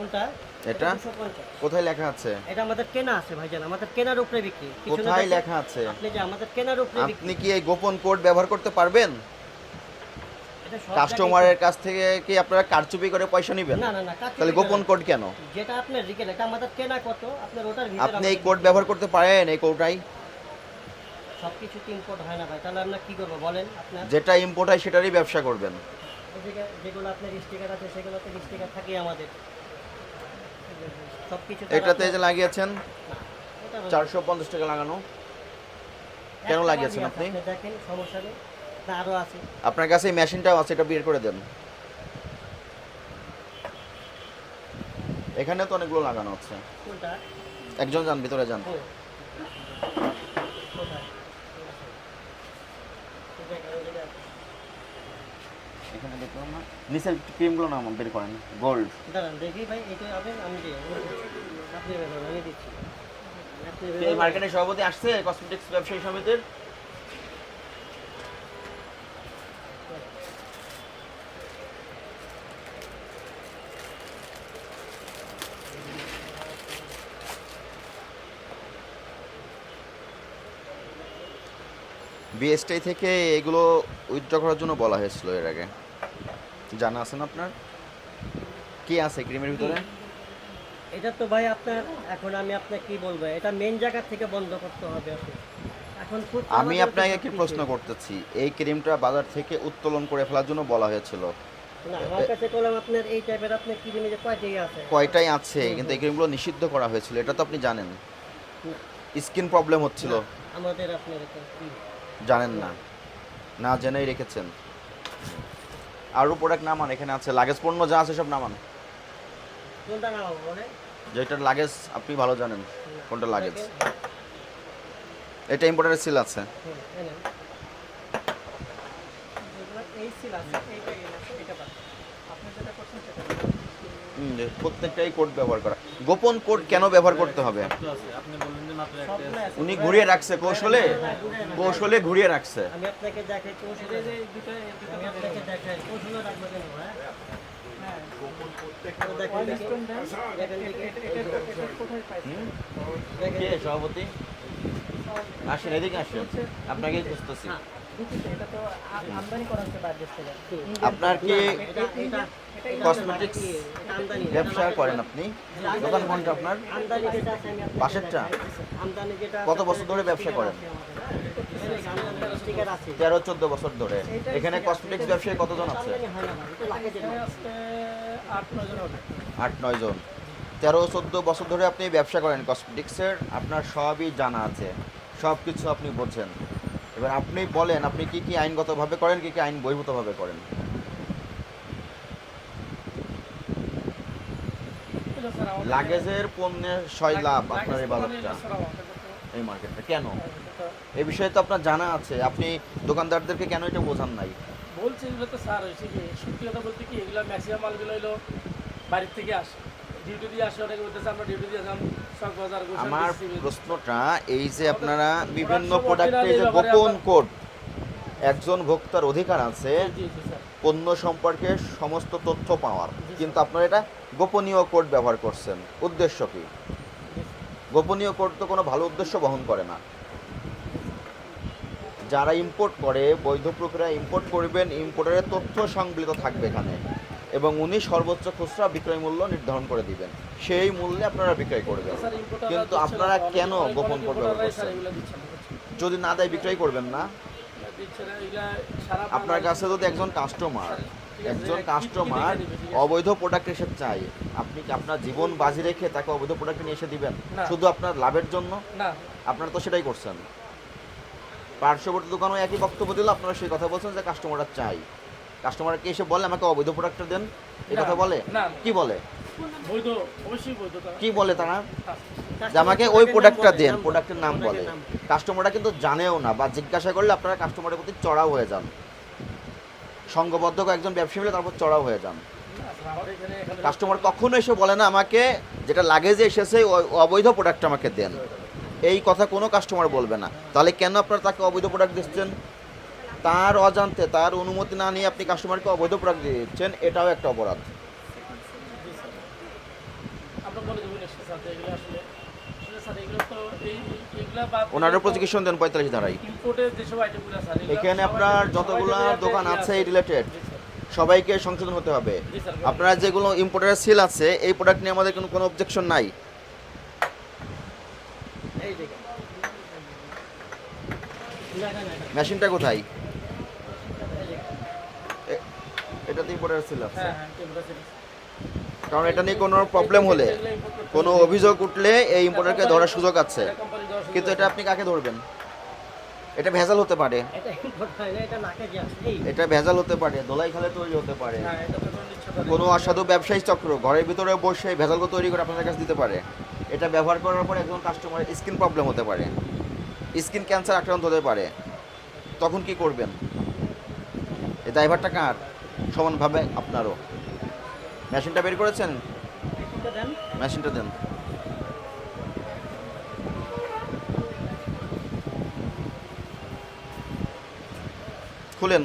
কোনটা? এটা? কোথায় লেখা আছে? এটা আমাদের কেনা আছে ভাইজান। আমাদের কেনার উপরে বিক্রি। কোথায় লেখা আছে? আপনি যে আমাদের কেনার উপরে আপনি কি এই গোপন কোড ব্যবহার করতে পারবেন? কাস্টমারের কাছ থেকে কি আপনারা কারচুপি করে পয়সা নেবেন? না না না তাহলে গোপন কোড কেন? যেটা আপনার রিকেল এটা আমাদের কেনা কত? আপনার ওটার ভিতরে আপনি এই কোড ব্যবহার করতে পারেন এই কোডটাই। সবকিছু ইম্পোর্ট হয় না ভাই। তাহলে আমরা কি করব বলেন আপনার? যেটা ইম্পোর্ট হয় সেটারই ব্যবসা করবেন। যেগুলো আপনার স্টিকার আছে সেগুলোতে স্টিকার থাকে আমাদের। এটাতে যে লাগিয়েছেন। চারশো পঞ্চাশ টাকা লাগানো কেন লাগিয়েছেন আপনি? দেখেন সমস্যা নেই না আছে আপনার কাছে এই মেশিনটাও আছে এটা বের করে দেন এখানে তো অনেকগুলো লাগানো আছে একজন যান ভিতরে যান। কোথায়? এই জায়গায়, ওই জায়গায়। এখানে দেখলাম না। নিচের ক্রিমগুলো না বের করেন। গোল্ড দাঁড়ান দেখি ভাই এটা আপনি আমি আপনি দিচ্ছি। এই মার্কেটে সভাপতি আসছে কসমেটিক্স ব্যবসায়ী সমিতির। বিএসটাই থেকে এগুলো উইথড্র করার জন্য বলা হয়েছিল এর আগে। জানা আছে না আপনার? কি আছে ক্রিমের ভিতরে? এটা তো ভাই আপনার এখন আমি আপনাকে কি বলব এটা মেন জায়গা থেকে বন্ধ করতে হবে এখন আমি আপনাকে কি প্রশ্ন করতেছি এই ক্রিমটা বাজার থেকে উত্তোলন করে ফেলার জন্য বলা হয়েছিল? কয়টাই আছে। কিন্তু এই ক্রিমগুলো নিষিদ্ধ করা হয়েছিল এটা তো আপনি জানেন। স্কিন প্রবলেম হচ্ছিল। আমাদের আপনার জানেন না। না জেনেই রেখেছেন। আরও প্রোডাক্ট নামান এখানে আছে লাগেজ পণ্য যা আছে সব নামান। যেটার লাগেজ আপনি ভালো জানেন কোনটা লাগেজ। এটা ইম্পোর্টারের সিল আছে। এই seal আছে, এইটা এটা। আপনি যেটা করছেন সেটা প্রত্যেকটাই কোড ব্যবহার করা। গোপন কোড কেন ব্যবহার করতে হবে? উনি ঘুরিয়ে রাখছে কৌশলে? কৌশলে ঘুরিয়ে রাখছে। আমি আপনাকে দেখাই কৌশলে। আমি আপনাকে দেখাই। কৌশলে রাখব কেন হ্যাঁ? তো দেখেন দেখি। দেখেন দেখি। দেখেন কে সভাপতি? আসেন এদিকে আসেন। আপনাকে খুঁজতেছি। হ্যাঁ। আপনার কি কসমেটিক্স ব্যবসা করেন আপনি? দোকান কোনটা আপনার? পাশেরটা? কত বছর ধরে ব্যবসা করেন? তেরো চোদ্দ বছর ধরে। এখানে কসমেটিক্স ব্যবসায়ী কতজন আছে। আট নয় জন তেরো চোদ্দ বছর ধরে আপনি ব্যবসা করেন কসমেটিক্সের আপনার সবই জানা আছে। সব কিছু আপনি বোঝেন। এবার আপনি বলেন আপনি কি কি আইনগতভাবে করেন কি কি আইন বহির্ভূতভাবে করেন? লাগেজের পণ্যের ছয় লাভ আপনার এই বাজারটা এই মার্কেটটা। কেন? এই বিষয়ে তো আপনার জানা আছে। আপনি দোকানদারদেরকে কেন এটা বোঝান নাই? বলছে এগুলো তো স্যার হয়েছে কি সত্যি কথা বলতে কি এগুলো ম্যাক্সিমাম মালগুলো হলো বাড়ির থেকে আসে। ডিউটি দিয়ে আসে অনেকে বলতেছে আমরা ডিউটি দিয়ে আসলাম আমার প্রশ্নটা এই যে আপনারা বিভিন্ন প্রোডাক্টে যে গোপন কোড একজন ভোক্তার অধিকার আছে পণ্য সম্পর্কে সমস্ত তথ্য পাওয়ার। কিন্তু আপনারা এটা গোপনীয় কোড ব্যবহার করছেন। উদ্দেশ্য কি? গোপনীয় কোড তো কোনো ভালো উদ্দেশ্য বহন করে না। যারা ইম্পোর্ট করে বৈধ প্রক্রিয়া ইম্পোর্ট করবেন ইম্পোর্টারের তথ্য সংবলিত থাকবে এখানে। এবং উনি সর্বোচ্চ খুচরা বিক্রয় মূল্য নির্ধারণ করে দিবেন। সেই মূল্যে আপনারা বিক্রয় করবেন। কিন্তু আপনারা কেন গোপন কোড ব্যবহার করছেন? এগুলো দিচ্ছে না, যদি না দেয় বিক্রয় করবেন না? আপনার কাছে যদি একজন কাস্টমার একজন কাস্টমার? অবৈধ প্রোডাক্ট এসে চাই আপনি কি আপনার জীবন বাজি রেখে তাকে অবৈধ প্রোডাক্ট নিয়ে এসে দিবেন? শুধু আপনার লাভের জন্য? না। আপনারা তো সেটাই করছেন। পার্শ্ববর্তী দোকানও একই বক্তব্য দিল আপনারা সেই কথা বলছেন যে কাস্টমাররা চাই কাস্টমারকে এসে বলে আমাকে অবৈধ প্রোডাক্টটা দেন। এই কথা বলে। কি বলে? কি বলে তারা। যে আমাকে ওই প্রোডাক্টটা দেন প্রোডাক্টের নাম বলে। কাস্টমাররা কিন্তু জানেও না বা জিজ্ঞাসা করলে আপনারা কাস্টমারের প্রতি চড়াও হয়ে যান। সংঘবদ্ধ একজন ব্যবসায়ী মিলে তারপর চড়াও হয়ে যান। কাস্টমার কখনো এসে বলে না আমাকে যেটা লাগেজে এসেছে ওই অবৈধ প্রোডাক্ট আমাকে দেন। এই কথা কোনো কাস্টমার বলবে না। তাহলে কেন আপনারা তাকে অবৈধ প্রোডাক্ট দিচ্ছেন? তার অজান্তে তার অনুমতি না নিয়ে আপনি কাস্টমারকে অবৈধ প্রোডাক্ট দিয়ে দিচ্ছেন এটাও একটা অপরাধ। স্যার এগুলো আসলে প্রসিকিউশন দেন পঁয়তাল্লিশ ইম্পোর্টের এগুলো এখানে আপনার যতগুলা দোকান আছে এই রিলেটেড সবাইকে সংশোধন হতে হবে। আপনারা যেগুলো ইম্পোর্টারের সিল আছে এই প্রোডাক্ট নিয়ে আমাদের কোনো কোনো অবজেকশন নাই। মেশিনটা কোথায়। এটাতে ইম্পোর্টারের সিল আছে হ্যাঁ হ্যাঁ টেম্পারেচার ছিল। কারণ এটা নিয়ে কোনো প্রবলেম হলে কোনো অভিযোগ উঠলে এই ইম্পোর্টারকে ধরার সুযোগ আছে। কিন্তু এটা আপনি কাকে ধরবেন? এটা ভেজাল হতে পারে। এটা ভেজাল হতে পারে দোলাই খালে তৈরি হতে পারে। হ্যাঁ কোনো অসাধু ব্যবসায়ী চক্র ঘরের ভিতরে বসে ভেজালকে তৈরি করে আপনাদের কাছে দিতে পারে। এটা ব্যবহার করার পর একজন কাস্টমারের স্কিন প্রবলেম হতে পারে। স্কিন ক্যান্সার আক্রান্ত হতে পারে। তখন কি করবেন? এই ড্রাইভারটা কার? সমানভাবে আপনারও। মেশিনটা বের করেছেন? মেশিনটা দেন। মেশিনটা দেন। খুলেন।